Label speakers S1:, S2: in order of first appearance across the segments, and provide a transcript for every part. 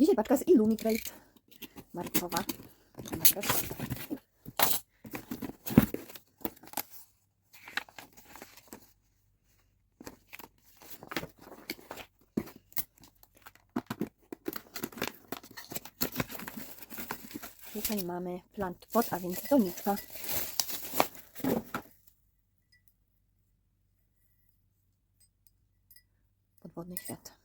S1: Dzisiaj paczka z Illumicrate. Marcowa. Marka. Tutaj mamy plant pot, a więc doniczka. Podwodny świat.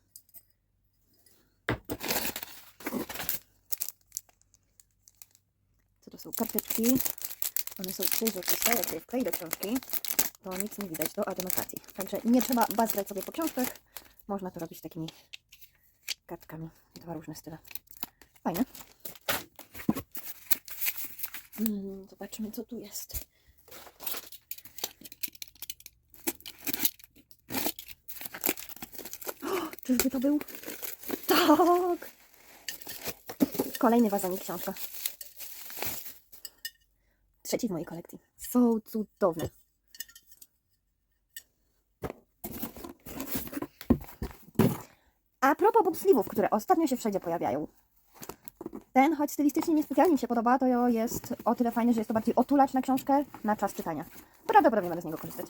S1: To są karteczki? One są przejrzyste, jak je wklei do książki, to nic nie widać do adnotacji. Także nie trzeba bazgrać sobie po książkach. Można to robić takimi kartkami. Dwa różne style. Fajne. Mm, zobaczmy, co tu jest. O, Czyżby to był? Tak! Kolejny wazonik książka. Trzeci w mojej kolekcji. Są cudowne. A propos booksleeve'ów, które ostatnio się wszędzie pojawiają. Ten, choć stylistycznie niespecjalnie mi się podoba, to jest o tyle fajny, że jest to bardziej otulacz na książkę na czas czytania. Prawdopodobnie będę z niego korzystać.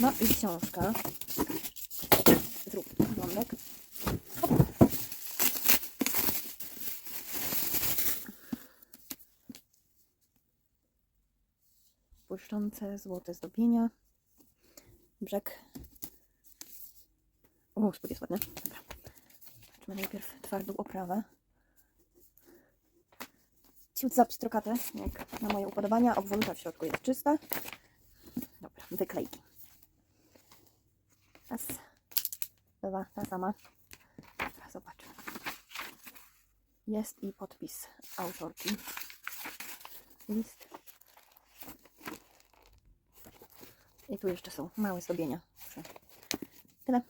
S1: No i książka. Błyszczące złote zdobienia. Brzeg. O, spód jest ładny. Dobra. Zobaczmy najpierw twardą oprawę. Ciut zapstrokate, jak na moje upodobania. Obwoluta w środku jest czysta. Dobra, wyklejki. Raz, dwa, ta sama. Dobra, zobaczmy. Jest i podpis autorki. List. I tu jeszcze są małe zdobienia. Tyle.